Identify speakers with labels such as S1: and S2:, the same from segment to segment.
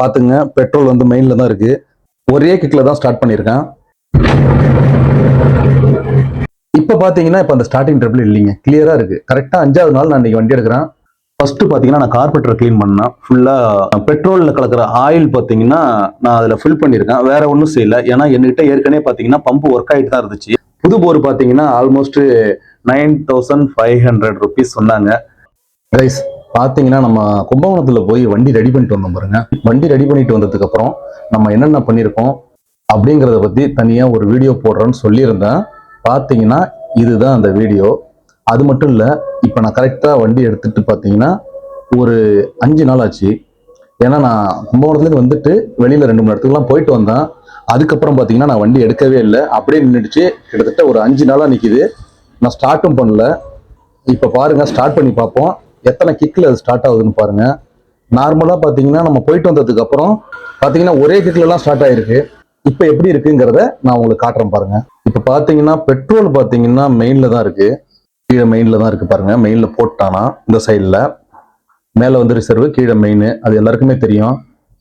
S1: பார்த்துங்க பெட்ரோல் வந்து மெயினில் தான் இருக்கு. ஒரே கிக்கில் தான் ஸ்டார்ட் பண்ணியிருக்கேன். இப்போ பார்த்தீங்கன்னா இப்போ அந்த ஸ்டார்டிங் ட்ரிபிள் இல்லைங்க. கிளியராக இருக்கு. கரெக்டாக அஞ்சாவது நாள் நான் இன்னைக்கு வண்டி எடுக்கிறேன். ஃபர்ஸ்ட் பார்த்தீங்கன்னா நான் கார்பெட்டரை க்ளீன் பண்ணேன். ஃபுல்லாக பெட்ரோலில் கலக்கிற ஆயில் பார்த்தீங்கன்னா நான் அதில் ஃபில் பண்ணியிருக்கேன். வேற ஒன்றும் செய்யலை. ஏன்னா என்கிட்ட ஏற்கனவே பார்த்தீங்கன்னா பம்பு ஒர்க் ஆகிட்டு தான் இருந்துச்சு. புது போர் பார்த்தீங்கன்னா almost nine thousand five hundred rupees சொன்னாங்க. ரைஸ் பார்த்தீங்கன்னா நம்ம கும்பகோணத்தில் போய் வண்டி ரெடி பண்ணிட்டு வந்தோம் பாருங்க. வண்டி ரெடி பண்ணிட்டு வந்ததுக்கு அப்புறம் நம்ம என்னென்ன பண்ணியிருக்கோம் அப்படிங்கிறத பற்றி தனியாக ஒரு வீடியோ போடுறேன்னு சொல்லியிருந்தேன். பார்த்தீங்கன்னா இதுதான் அந்த வீடியோ அது மட்டும் இல்லை இப்போ நான் கரெக்டாக வண்டி எடுத்துட்டு பார்த்தீங்கன்னா ஒரு அஞ்சு நாள் ஆச்சு. ஏன்னா நான் கும்பகோணத்துலேருந்து வந்துட்டு வெளியில் ரெண்டு மூணு இடத்துக்குலாம் போயிட்டு வந்தேன். அதுக்கப்புறம் பார்த்தீங்கன்னா நான் வண்டி எடுக்கவே இல்லை. அப்படியே நின்றுடுச்சு கிட்டத்தட்ட ஒரு அஞ்சு நாளாக நிற்கிது நான் ஸ்டார்ட்டும் பண்ணல. இப்போ பாருங்கள் ஸ்டார்ட் பண்ணி பார்ப்போம். எத்தனை கிக்கில் அது ஸ்டார்ட் ஆகுதுன்னு பாருங்க. நார்மலாக பார்த்தீங்கன்னா நம்ம போயிட்டு வந்ததுக்கு அப்புறம் பார்த்தீங்கன்னா ஒரே கிக்லலாம் ஸ்டார்ட் ஆயிருக்கு. இப்போ எப்படி இருக்குங்கிறத நான் உங்களுக்கு காட்டுறேன் பாருங்க. இப்போ பார்த்தீங்கன்னா பெட்ரோல் பார்த்தீங்கன்னா மெயினில் தான் இருக்கு. கீழே மெயினில் தான் இருக்கு பாருங்க. மெயினில் போட்டானா இந்த சைடில் மேலே வந்து ரிசர்வ் கீழே மெயின் அது எல்லாருக்குமே தெரியும்.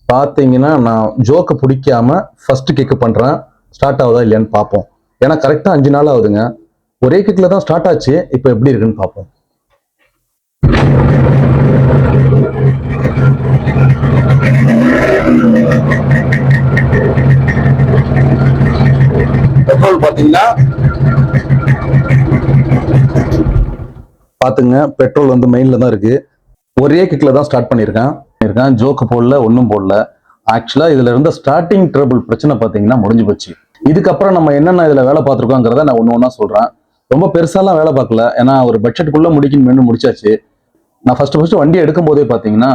S1: பார்த்தீங்கன்னா நான் ஜோக்கை பிடிக்காம ஃபர்ஸ்ட் கிக்கு பண்ணுறேன் ஸ்டார்ட் ஆகுதா இல்லையான்னு பார்ப்போம். ஏன்னா கரெக்டாக அஞ்சு நாள் ஆகுதுங்க. ஒரே கிக்கில் தான் ஸ்டார்ட் ஆச்சு. இப்போ எப்படி இருக்குன்னு பார்ப்போம். பெட்ரோல் பார்த்தீங்கன்னா பார்த்துங்க பெட்ரோல் வந்து மெயினில் தான் இருக்கு. ஒரே கிக்கில் தான் ஸ்டார்ட் பண்ணியிருக்கேன். பண்ணியிருக்கேன். ஜோக்கு போடல ஒன்றும் போடல. ஆக்சுவலாக இதில் இருந்த ஸ்டார்டிங் ட்ரபிள் பிரச்சனை பார்த்தீங்கன்னா முடிஞ்சு போச்சு. இதுக்கப்புறம் நம்ம என்னென்ன இதில் வேலை பார்த்துருக்கோங்கிறத நான் ஒன்று ஒன்றா சொல்கிறேன் ரொம்ப பெருசாலாம் வேலை பார்க்கல. ஏன்னா ஒரு பட்ஜெட்டுக்குள்ளே முடிக்கணும்னு முடிச்சாச்சு. நான் ஃபர்ஸ்ட் ஃபர்ஸ்ட் வண்டி எடுக்கும் போதே பார்த்தீங்கன்னா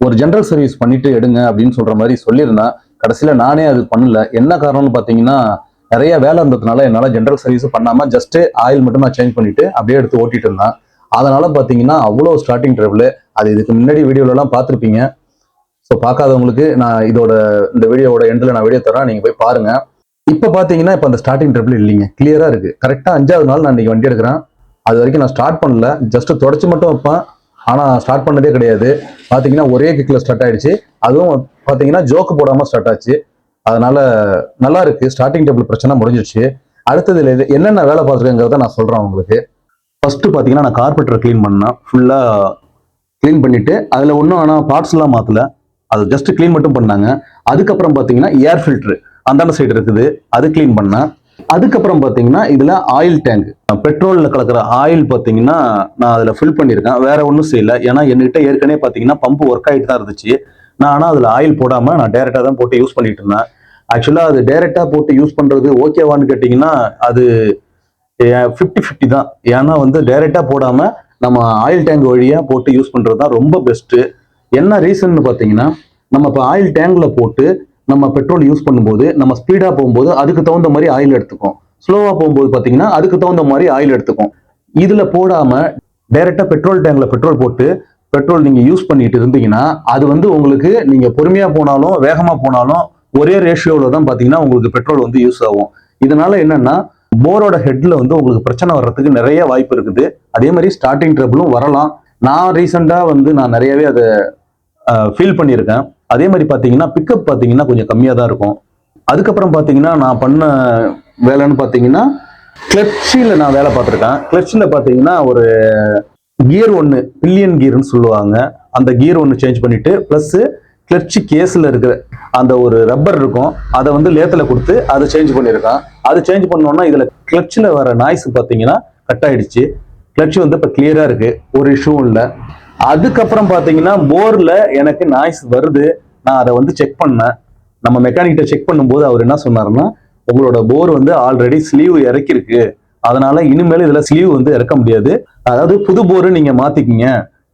S1: ஒரு ஜென்ரல் சர்வீஸ் பண்ணிட்டு எடுங்க அப்படின்னு சொல்ற மாதிரி சொல்லியிருந்தேன் கடைசியில் நானே அது பண்ணல. என்ன காரணம்னு பார்த்தீங்கன்னா நிறைய வேலை இருந்ததுனால என்னால் ஜென்ரல் சர்வீஸ் பண்ணாமல் ஜஸ்ட் ஆயில் மட்டும் நான் சேஞ்ச் பண்ணிட்டு அப்படியே எடுத்து ஓட்டிட்டு இருந்தேன். அதனால பார்த்தீங்கன்னா அவ்வளோ ஸ்டார்டிங் ட்ரைவில் அது இதுக்கு முன்னாடி வீடியோலலாம் பார்த்துருப்பீங்க ஸோ பார்க்காதவங்களுக்கு நான் இதோட இந்த வீடியோவோட எண்டில் நான் வீடியோ தரேன் நீங்கள் போய் பாருங்க. இப்போ பார்த்தீங்கன்னா இப்போ அந்த ஸ்டார்டிங் ட்ரிபிள் இல்லைங்க. கிளியராக இருக்கு. கரெக்டாக அஞ்சாவது நாள் நான் இன்னைக்கு வண்டி எடுக்கிறேன். அது வரைக்கும் நான் ஸ்டார்ட் பண்ணல. ஜஸ்ட் தொடச்சி மட்டும் வைப்பேன். ஆனால் ஸ்டார்ட் பண்ணதே கிடையாது. பார்த்தீங்கன்னா ஒரே கிக்கில் ஸ்டார்ட் ஆயிடுச்சு. அதுவும் பார்த்தீங்கன்னா ஜோக்கு போடாமல் ஸ்டார்ட் ஆச்சு. அதனால நல்லா இருக்கு. ஸ்டார்டிங் டேபிள் பிரச்சனை முடிஞ்சிருச்சு. அடுத்தது இது என்னென்ன வேலை பார்த்துருக்கேங்கிறத நான் சொல்கிறேன் உங்களுக்கு. ஃபர்ஸ்ட் பார்த்தீங்கன்னா நான் கார்பெட்டர் க்ளீன் பண்ணேன். ஃபுல்லாக க்ளீன் பண்ணிட்டு அதில் ஒன்றும் ஆனால் பார்ட்ஸ்லாம் மாற்றல அது ஜஸ்ட் க்ளீன் மட்டும் பண்ணாங்க. அதுக்கப்புறம் பார்த்தீங்கன்னா ஏர் ஃபில்ட்ரு அந்தாண்ட சைடு இருக்குது. அது க்ளீன் பண்ணேன் அதுக்கப்புறம் பார்த்தீங்கன்னா இதில் ஆயில் டேங்க் பெட்ரோலில் கலக்கிற ஆயில் பார்த்தீங்கன்னா நான் அதில் ஃபில் பண்ணியிருக்கேன். வேற ஒன்றும் செய்யலை. ஏன்னா என்கிட்ட ஏற்கனவே பார்த்தீங்கன்னா பம்பு ஒர்க் ஆகிட்டு தான் இருந்துச்சு. நான் ஆனால் அதில் ஆயில் போடாமல் நான் டேரெக்டாக தான் போட்டு யூஸ் பண்ணிட்டு இருந்தேன். ஆக்சுவலாக அது டேரெக்டாக போட்டு யூஸ் பண்ணுறது ஓகேவான்னு கேட்டிங்கன்னா அது ஃபிஃப்டி ஃபிஃப்டி தான். ஏன்னா வந்து டைரெக்டாக போடாமல் நம்ம ஆயில் டேங்க் வழியாக போட்டு யூஸ் பண்ணுறது தான் ரொம்ப பெஸ்ட்டு என்ன ரீசன்னு பார்த்தீங்கன்னா நம்ம இப்போ ஆயில் டேங்கில் போட்டு நம்ம பெட்ரோல் யூஸ் பண்ணும்போது நம்ம ஸ்பீடாக போகும்போது அதுக்கு தகுந்த மாதிரி ஆயில் எடுத்துக்கும். ஸ்லோவாக போகும்போது பார்த்தீங்கன்னா அதுக்கு தகுந்த மாதிரி ஆயில் எடுத்துக்கும். இதில் போடாமல் டைரெக்டாக பெட்ரோல் டேங்கில் பெட்ரோல் போட்டு பெட்ரோல் நீங்கள் யூஸ் பண்ணிட்டு இருந்தீங்கன்னா அது வந்து உங்களுக்கு நீங்கள் பொறுமையாக போனாலும் வேகமாக போனாலும் ஒரே ரேஷியோவில் தான் பார்த்தீங்கன்னா உங்களுக்கு பெட்ரோல் வந்து யூஸ் ஆகும். இதனால என்னன்னா போரோட ஹெட்ல வந்து உங்களுக்கு பிரச்சனை வர்றதுக்கு நிறைய வாய்ப்பு இருக்குது. அதே மாதிரி ஸ்டார்டிங் ட்ரபிளும் வரலாம். நான் ரீசெண்டாக வந்து நான் நிறையவே அதை ஃபீல் பண்ணியிருக்கேன். அதே மாதிரி பார்த்தீங்கன்னா பிக்கப் பார்த்தீங்கன்னா கொஞ்சம் கம்மியாக தான் இருக்கும். அதுக்கப்புறம் பார்த்தீங்கன்னா நான் பண்ண வேலைன்னு பார்த்தீங்கன்னா கிளட்சியில் நான் வேலை பார்த்துருக்கேன். கிளட்சியில் பார்த்தீங்கன்னா ஒரு கியர் ஒன்று பில்லியன் கியர்னு சொல்லுவாங்க. அந்த கியர் ஒன்று சேஞ்ச் பண்ணிட்டு ப்ளஸ்ஸு கிளர்ச்சி கேஸில் இருக்கிற அந்த ஒரு ரப்பர் இருக்கும். அதை வந்து லேத்தில் கொடுத்து அதை சேஞ்ச் பண்ணியிருக்கான். அது சேஞ்ச் பண்ணோன்னா இதில் கிளட்சில் வர நாய்ஸ் பார்த்தீங்கன்னா கட் ஆயிடுச்சு. கிளர்ச்சி வந்து இப்போ கிளியராக இருக்குது ஒரு இஷ்யூவும் இல்லை. அதுக்கப்புறம் பார்த்தீங்கன்னா போரில் எனக்கு நாய்ஸ் வருது. நான் அதை வந்து செக் பண்ணேன். நம்ம மெக்கானிக்கிட்ட செக் பண்ணும்போது அவர் என்ன சொன்னாருன்னா உங்களோட போர் வந்து ஆல்ரெடி ஸ்லீவ் இறக்கிருக்கு அதனால இனிமேல் இதில் ஸ்லீவ் வந்து இறக்க முடியாது. அதாவது புது போர் நீங்கள் மாற்றிக்கிங்க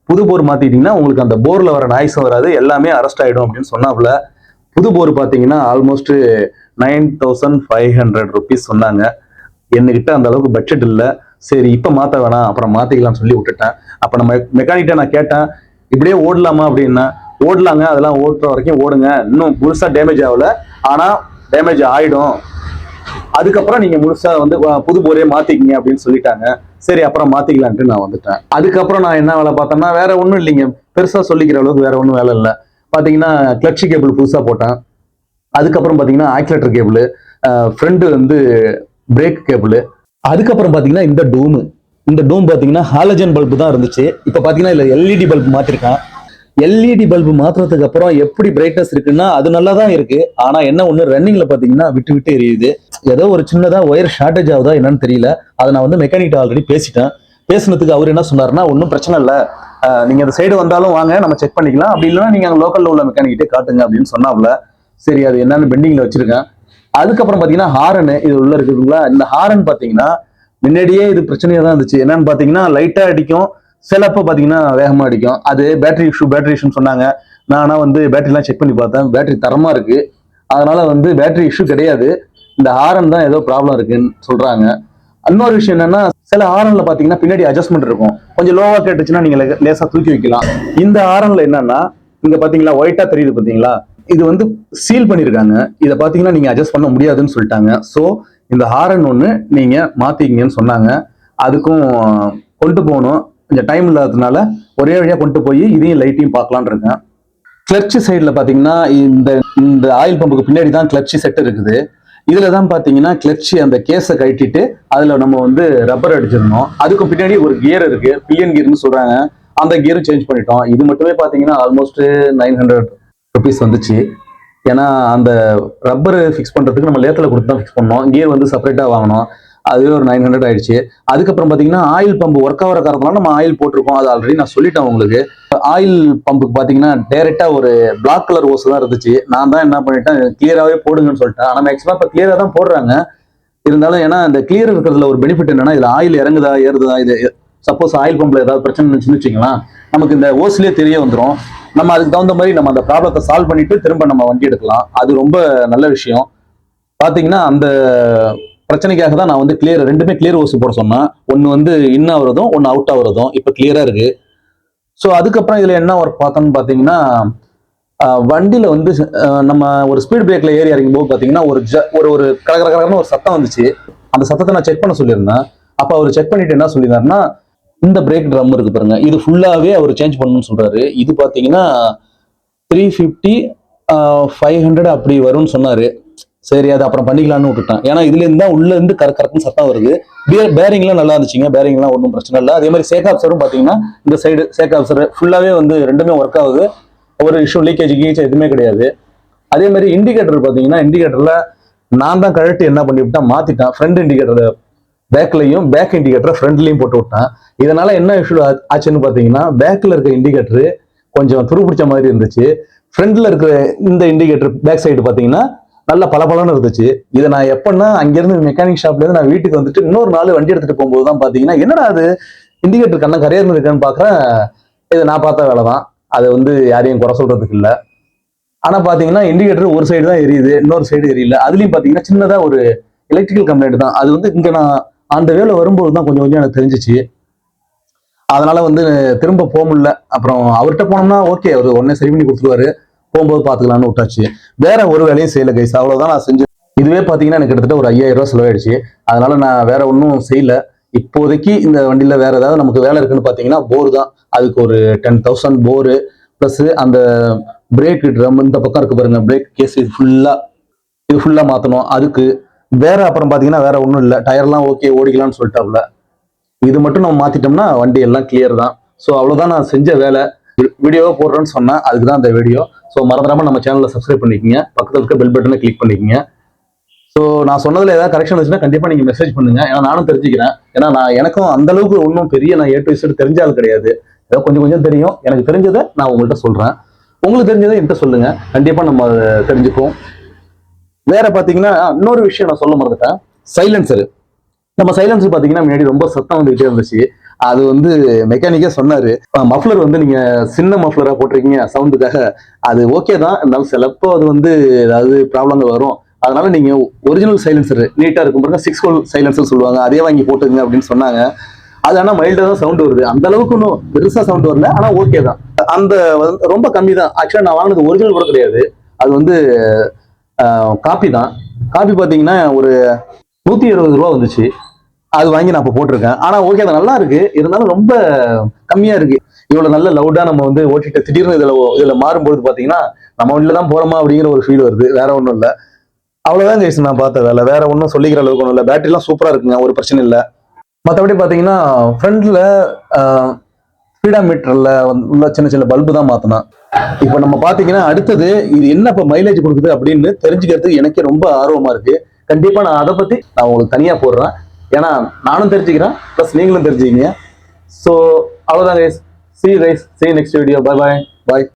S1: புது போர் மாற்றிட்டீங்கன்னா உங்களுக்கு அந்த போரில் வர நாய்ஸும் வராது. எல்லாமே அரெஸ்ட் ஆகிடும் அப்படின்னு சொன்னாப்புல. புது போர் பார்த்தீங்கன்னா almost nine thousand five hundred rupees சொன்னாங்க. என்கிட்ட அந்த அளவுக்கு பட்ஜெட் இல்லை. சரி இப்போ மாற்ற வேணாம் அப்புறம் மாற்றிக்கலாம்னு சொல்லி விட்டுட்டேன். அப்போ நம்ம மெக்கானிக்கிட்ட நான் கேட்டேன் இப்படியே ஓடலாமா அப்படின்னா ஓடலாங்க அதெல்லாம் ஓட்டுற வரைக்கும் ஓடுங்க. இன்னும் முழுசாக டேமேஜ் ஆகல ஆனால் டேமேஜ் ஆகிடும் அதுக்கப்புறம் நீங்கள் முழுசாக வந்து புது போரே மாற்றிக்கிங்க அப்படின்னு சொல்லிட்டாங்க. சரி அப்புறம் மாற்றிக்கலான்ட்டு நான் வந்துட்டேன். அதுக்கப்புறம் நான் என்ன வேலை பார்த்தேன்னா வேற ஒன்றும் இல்லைங்க. பெருசாக சொல்லிக்கிற அளவுக்கு வேற ஒன்றும் வேலை இல்லை. பார்த்தீங்கன்னா கிளட்சி கேபிள் புதுசாக போட்டேன். அதுக்கப்புறம் பார்த்தீங்கன்னா ஆக்சிலேட்டர் கேபிள் ஃப்ரெண்டு வந்து பிரேக் கேபிள் அதுக்கப்புறம் பார்த்தீங்கன்னா இந்த டோமு இந்த டூம் பார்த்தீங்கன்னா ஹாலஜன் பல்பு தான் இருந்துச்சு. இப்போ பார்த்தீங்கன்னா இல்லை எல்இடி பல்பு மாற்றிருக்கான் எல்இடி பல்பு மாற்றுறதுக்கு அப்புறம் எப்படி பிரைட்னஸ் இருக்குன்னா அது நல்லா தான் இருக்கு. ஆனால் என்ன ஒன்று ரன்னிங்கில் பார்த்தீங்கன்னா விட்டு விட்டு எரியுது. ஏதோ ஒரு சின்னதாக ஒயர் ஷார்டேஜ் ஆகுதா என்னன்னு தெரியல. அதை நான் வந்து மெக்கானிக் ஆல்ரெடி பேசிட்டேன். பேசுனதுக்கு அவர் என்ன சொன்னார்னா ஒன்றும் பிரச்சனை இல்லை. நீங்கள் அந்த சைடு வந்தாலும் வாங்க நம்ம செக் பண்ணிக்கலாம். அப்படி இல்லைன்னா நீங்கள் அங்கே லோக்கலில் உள்ள மெக்கானிக்கிட்டே காட்டுங்க அப்படின்னு சொன்னாப்ல சரி அது என்னன்னு பெண்டிங்கில் வச்சிருக்கேன். அதுக்கப்புறம் பாத்தீங்கன்னா ஹாரன் இது உள்ள இருக்குதுங்களா? இந்த ஹாரன் பாத்தீங்கன்னா முன்னாடியே இது பிரச்சனையா தான் இருந்துச்சு. என்னன்னு பாத்தீங்கன்னா லைட்டா அடிக்கும். சிலப்ப பாத்தீங்கன்னா வேகமா அடிக்கும். அது பேட்டரி இஷ்யூ பேட்டரி இஷ்யூன்னு சொன்னாங்க. நான் ஆனால் வந்து பேட்டரிலாம் செக் பண்ணி பார்த்தேன். பேட்டரி தரமா இருக்கு. அதனால வந்து பேட்டரி இஷ்யூ கிடையாது. இந்த ஹாரன் தான் ஏதோ ப்ராப்ளம் இருக்குன்னு சொல்றாங்க. இன்னொரு விஷயம் என்னன்னா சில ஹாரன்ல பாத்தீங்கன்னா பின்னாடி அட்ஜஸ்ட்மெண்ட் இருக்கும். கொஞ்சம் லோவா கேட்டுச்சுன்னா நீங்க லே- லேசா தூக்கி வைக்கலாம். இந்த ஹாரன்ல என்னன்னா இங்க பாத்தீங்களா ஒயிட்டா தெரியுது பாத்தீங்களா? இது வந்து சீல் பண்ணியிருக்காங்க இதை பார்த்தீங்கன்னா நீங்கள் அட்ஜஸ்ட் பண்ண முடியாதுன்னு சொல்லிட்டாங்க. ஸோ இந்த ஹாரன் ஒன்று நீங்கள் மாற்றிக்கிங்கன்னு சொன்னாங்க. அதுக்கும் கொண்டு போகணும். கொஞ்சம் டைம் இல்லாததுனால ஒரே வழியாக கொண்டு போய் இதையும் லைட்டையும் பார்க்கலான்னு இருக்கேன். கிளர்ச்சி சைடில் பார்த்தீங்கன்னா இந்த இந்த ஆயில் பம்புக்கு பின்னாடி தான் கிளர்ச்சி செட் இருக்குது. இதில் தான் பார்த்தீங்கன்னா கிளர்ச்சி அந்த கேஸை கழட்டிட்டு அதில் நம்ம வந்து ரப்பர் அடிச்சிருந்தோம் அதுக்கு பின்னாடி ஒரு கியர் இருக்குது பிஎன் கியர்னு சொல்கிறாங்க அந்த கியரும் சேஞ்ச் பண்ணிட்டோம். இது மட்டுமே பார்த்தீங்கன்னா ஆல்மோஸ்ட் நைன் ஹண்ட்ரட் ருபீஸ் வந்துச்சு. ஏன்னா அந்த ரப்பர் ஃபிக்ஸ் பண்ணுறதுக்கு நம்ம லேத்தில் கொடுத்து தான் ஃபிக்ஸ் பண்ணோம். கியர் வந்து செப்பரேட்டாக வாங்கினோம். அதுவே ஒரு நைன் ஹண்ட்ரட் ஆயிடுச்சு. அதுக்கப்புறம் பார்த்தீங்கன்னா ஆயில் பம்பு ஒர்க் ஆகிற காரணத்தினால நம்ம ஆயில் போட்டிருக்கோம். அது ஆல்ரெடி நான் சொல்லிட்டேன் உங்களுக்கு. ஆயில் பம்புக்கு பார்த்தீங்கன்னா டேரெக்டாக ஒரு பிளாக் கலர் ஓஸ் தான் இருந்துச்சு. நான் தான் என்ன பண்ணிட்டேன் கிளியராகவே போடுங்கன்னு சொல்லிட்டேன். ஆனால் மேக்ஸிமம் இப்போ கிளியராக தான் போடுறாங்க. இருந்தாலும் ஏன்னா அந்த கிளியர் இருக்கிறதுல ஒரு பெனிஃபிட் என்னன்னா இதில் ஆயில் இறங்குதா ஏறுதா இது சப்போஸ் ஆயில் பம்பில் ஏதாவது பிரச்சனை இருந்துச்சுன்னு வச்சுக்கலாம் நமக்கு இந்த ஓஸ்லேயே தெரிய வந்துடும் நம்ம அதுக்கு தகுந்த மாதிரி நம்ம அந்த ப்ராப்ளத்தை சால்வ் பண்ணிட்டு திரும்ப நம்ம வண்டி எடுக்கலாம். அது ரொம்ப நல்ல விஷயம். பார்த்தீங்கன்னா அந்த பிரச்சனைக்காக தான் நான் வந்து கிளியர் ரெண்டுமே கிளியர் ஓஸ் போட சொன்னேன். ஒன்று வந்து இன் ஆகுறதும் ஒன்று அவுட் ஆகுறதும். இப்போ கிளியராக இருக்கு. ஸோ அதுக்கப்புறம் இதில் என்ன ஒர்க் பார்த்தோம்னு பார்த்தீங்கன்னா வண்டியில் வந்து நம்ம ஒரு ஸ்பீட் பிரேக்கில் ஏறி இறங்கும் போது பார்த்தீங்கன்னா ஒரு ஜ- ஒரு ஒரு கலகர கலகரன்னு ஒரு சத்தம் வந்துச்சு. அந்த சத்தத்தை நான் செக் பண்ண சொல்லியிருந்தேன். அப்போ அவர் செக் பண்ணிட்டு என்ன சொல்லியிருந்தாருன்னா இந்த பிரேக் ட்ரம் இருக்கு பாருங்க. இது ஃபுல்லாகவே அவர் சேஞ்ச் பண்ணணும்னு சொல்றாரு. இது பார்த்தீங்கன்னா த்ரீ ஃபிஃப்டி ஃபைவ் ஹண்ட்ரட் அப்படி வரும்னு சொன்னாரு. சரி அது அப்புறம் பண்ணிக்கலாம்னு விட்டுட்டேன். ஏன்னா இதுலேருந்து தான் உள்ள இருந்து கர சத்தம் வருது. பேரிங்லாம் நல்லா இருந்துச்சுங்க. பேரிங்லாம் ஒன்றும் பிரச்சனை இல்லை. அதே மாதிரி சேக் ஆப்சரும் பார்த்தீங்கன்னா இந்த சைடு சேக் ஆப்சர் ஃபுல்லாவே வந்து ரெண்டுமே ஒர்க் ஆகுது. ஒரு இஷ்யூ லீக்கேஜ் கீச்சேஜ் எதுவுமே கிடையாது. அதே மாதிரி இண்டிகேட்டர் பார்த்தீங்கன்னா இண்டிகேட்டரில் நான் தான் கழட்டி என்ன பண்ணிவிட்டேன் மாற்றிட்டேன் ஃப்ரண்ட் இண்டிகேட்டர் பேக்லையும் பேக் இண்டிகேட்டரை ஃப்ரண்ட்லையும் போட்டு விட்டேன். இதனால என்ன இஷ்யூ ஆச்சுன்னு பார்த்தீங்கன்னா பேக்கில் இருக்க இண்டிகேட்டரு கொஞ்சம் துரு பிடிச்ச மாதிரி இருந்துச்சு. ஃப்ரண்ட்ல இருக்கிற இந்த இண்டிகேட்டர் பேக் சைடு பார்த்தீங்கன்னா நல்ல பளபளன்னு இருந்துச்சு. இதை நான் எப்படின்னா அங்கேருந்து மெக்கானிக் ஷாப்லேருந்து நான் வீட்டுக்கு வந்துட்டு இன்னொரு நாள் வண்டி எடுத்துகிட்டு போகும்போது தான் பார்த்தீங்கன்னா என்னடா அது? இண்டிகேட்டர் கண்ணம் கரையர்னு இருக்கான்னு பார்க்குறேன். இது நான் பார்த்த வேலை தான். அது வந்து யாரையும் குறை சொல்கிறதுக்கு இல்லை. ஆனால் பார்த்தீங்கன்னா இண்டிகேட்டர் ஒரு சைடு தான் எரியுது இன்னொரு சைடு எரியல. அதுலேயும் பார்த்தீங்கன்னா சின்னதாக ஒரு எலக்ட்ரிக்கல் கம்ப்ளைண்ட் தான். அது வந்து இங்கே நான் அந்த வேலை வரும்போது தான் கொஞ்சம் கொஞ்சம் எனக்கு தெரிஞ்சிச்சு. அதனால வந்து திரும்ப போக முடியல. அப்புறம் அவர்கிட்ட போனோம்னா ஓகே அவர் உடனே சரி பண்ணி கொடுத்துருவாரு. போகும்போது பார்த்துக்கலாம்னு விட்டாச்சு. வேற ஒரு வேலையும் செய்யல கைஸ் அவ்வளோதான் நான் செஞ்சு இதுவே பார்த்தீங்கன்னா எனக்கு கிட்டத்தட்ட ஒரு ஐயாயிரம் ரூபா செலவாயிடுச்சு. அதனால நான் வேற ஒன்றும் செய்யல. இப்போதைக்கு இந்த வண்டியில் வேற ஏதாவது நமக்கு வேலை இருக்குன்னு பார்த்தீங்கன்னா போர் தான். அதுக்கு ஒரு டென் தௌசண்ட் போரு ப்ளஸ் அந்த பிரேக் ட்ரம் இந்த பக்கம் இருக்கு பாருங்க பிரேக் கேஸ் இது ஃபுல்லாக இது ஃபுல்லாக மாற்றணும் அதுக்கு வேற அப்புறம் பார்த்தீங்கன்னா வேற ஒன்றும் இல்லை. டயர்லாம் ஓகே ஓடிக்கலாம்னு சொல்லிட்டாப்ல இது மட்டும் நம்ம மாத்திட்டோம்னா வண்டி எல்லாம் கிளியர் தான். ஸோ அவ்வளோதான் நான் செஞ்ச வேலை. வீடியோவை போடுறேன்னு சொன்னேன். அதுக்கு தான் அந்த வீடியோ ஸோ மறந்துடாம நம்ம சேனலில் சப்ஸ்கிரைப் பண்ணிக்கோங்க. பக்கத்தில் இருக்க பெல் பட்டனை கிளிக் பண்ணிக்கோங்க. ஸோ நான் சொன்னதில் ஏதாவது கரெக்ஷன் இருந்துச்சுன்னா கண்டிப்பாக நீங்கள் மெசேஜ் பண்ணுங்க. ஏன்னா நானும் தெரிஞ்சுக்கிறேன். ஏன்னா நான் எனக்கும் அந்த அளவுக்கு ஒன்றும் பெரிய நான் ஏ டு இசட் தெரிஞ்ச ஆள் கிடையாது. ஏதோ கொஞ்சம் கொஞ்சம் தெரியும். எனக்கு தெரிஞ்சதை நான் உங்கள்கிட்ட சொல்கிறேன் உங்களுக்கு தெரிஞ்சதை என்கிட்ட சொல்லுங்கள் கண்டிப்பாக நம்ம தெரிஞ்சுப்போம். வேற பாத்தீங்கன்னா இன்னொரு விஷயம் நான் சொல்ல மறந்துட்டேன். சைலன்சர் நம்ம சைலன்சர் பாத்தீங்கன்னா முன்னாடி ரொம்ப சத்தம் வந்துகிட்டே இருந்துச்சு. அது வந்து மெக்கானிக்கே சொன்னாரு. மஃப்ளர் வந்து நீங்க சின்ன மஃப்ளரா போட்டிருக்கீங்க சவுண்டுக்காக அது ஓகே தான். இருந்தாலும் சிலப்போ அது வந்து ஏதாவது ப்ராப்ளங்கள் வரும். அதனால நீங்க ஒரிஜினல் சைலன்சர் நீட்டா இருக்கும் பாருங்க சிக்ஸ் ஹோல் சைலன்சர் சொல்லுவாங்க. அதே வாங்கி போட்டுங்க அப்படின்னு சொன்னாங்க. அது ஆனா மைல்டா தான் சவுண்ட் வருது. அந்த அளவுக்கு ஒன்றும் பெருசா சவுண்ட் வரல ஆனா ஓகே தான். அந்த வந்து ரொம்ப கம்மி தான். ஆக்சுவலா நான் வாங்கினது ஒரிஜினல் கூட கிடையாது. அது வந்து காப்பி தான். காப்பி பார்த்தீங்கன்னா ஒரு நூற்றி இருபது ரூபா வந்துச்சு. அது வாங்கி நான் இப்போ போட்டிருக்கேன். ஆனால் ஓகே அது நல்லா இருக்கு. இருந்தாலும் ரொம்ப கம்மியாக இருக்கு. இவ்வளோ நல்ல லவுடாக நம்ம வந்து ஓட்டிட்டு திடீர்னு இதில் இதில் மாறும்பொழுது பார்த்தீங்கன்னா நம்ம வண்டியில் தான் போகிறோமா அப்படிங்கிற ஒரு ஃபீல் வருது. வேற ஒன்றும் இல்லை. அவ்வளோதான் கைஸ் நான் பார்த்த வேலை வேற ஒன்றும் சொல்லிக்கிற அளவுக்கு ஒன்றும் இல்லை. பேட்டரிலாம் சூப்பராக இருக்குங்க. ஒரு பிரச்சனை இல்லை. மற்றபடி பார்த்தீங்கன்னா ஃப்ரண்டில் ஸ்பீடா மீட்டரில் உள்ள சின்ன சின்ன பல்பு தான் மாத்தினா. இப்போ நம்ம பார்த்தீங்கன்னா அடுத்தது இது என்ன இப்போ மைலேஜ் கொடுக்குது அப்படின்னு தெரிஞ்சுக்கிறதுக்கு எனக்கே ரொம்ப ஆர்வமாக இருக்குது கண்டிப்பாக நான் அதை பற்றி நான் உங்களுக்கு தனியாக போடுறேன். ஏன்னா நானும் தெரிஞ்சுக்கிறேன் ப்ளஸ் நீங்களும் தெரிஞ்சுக்கிங்க ஸோ அவ்வளோதான் rice C rice C next video bye bye bye